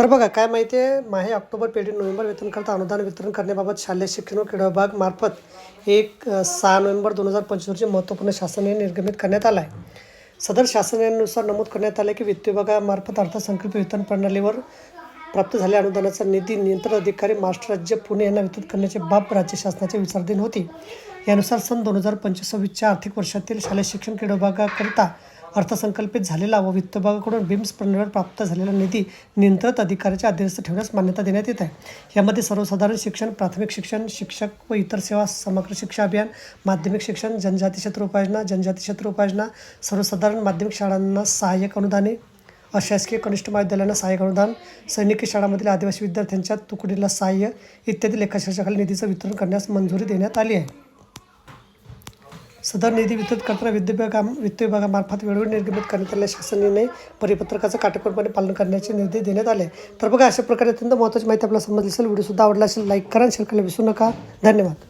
तर बघा काय माहिती आहे? माहे ऑक्टोबर पेटी नोव्हेंबर वेतनकरता अनुदान वितरण करण्याबाबत शालेय शिक्षण व क्रीडा विभाग मार्फत एक सहा नोव्हेंबर दोन हजार पंचवीस रोजी महत्त्वपूर्ण शासनाने निर्गमित करण्यात आला आहे सदर शासनानुसार नमूद करण्यात आले की वित्त विभागामार्फत अर्थसंकल्प वितरण प्रणालीवर प्राप्त झालेल्या अनुदानाचा निधी नियंत्रण अधिकारी महाराष्ट्र राज्य पुणे यांना वितरित करण्याची बाब राज्य शासनाच्या विचारधीन होती. यानुसार सन दोन हजार पंचवीस सव्वीसच्या आर्थिक वर्षातील शालेय शिक्षण क्रीडा विभागाकरिता अर्थसंकल्पित झालेला व वित्त विभागाकडून बिम्स प्रणालीवर प्राप्त झालेला निधी नियंत्रित अधिकाऱ्याच्या अधीनस्थ ठेवण्यास मान्यता देण्यात येत आहे. यामध्ये सर्वसाधारण शिक्षण प्राथमिक शिक्षण शिक्षक व इतर सेवा समग्र शिक्षा अभियान माध्यमिक शिक्षण जनजाती क्षेत्र उपायोजना जनजाती क्षेत्र उपायोजना सर्वसाधारण माध्यमिक शाळांना सहाय्यक अनुदाने अशासकीय कनिष्ठ महाविद्यालयांना सहाय्यक अनुदान सैनिकी शाळांमधील आदिवासी विद्यार्थ्यांच्या तुकडीला सहाय्य इत्यादी लेखाशाखाली निधीचं वितरण करण्यास मंजुरी देण्यात आली आहे. सदर निधी वितरित करताना विद्युत विभागा वित्त विभागामार्फत वेळोवेळी निर्गमित करण्यात आलेल्या शासन निर्णय परिपत्रकाचं काटेकोरपणे पालन करण्याचे निर्देश देण्यात आले. तर बघा अशा प्रकारे अत्यंत महत्त्वाची माहिती आपल्याला समजली असेल व्हिडिओ सुद्धा आवडला असेल लाईक करा शेअर करायला विसरू नका. धन्यवाद.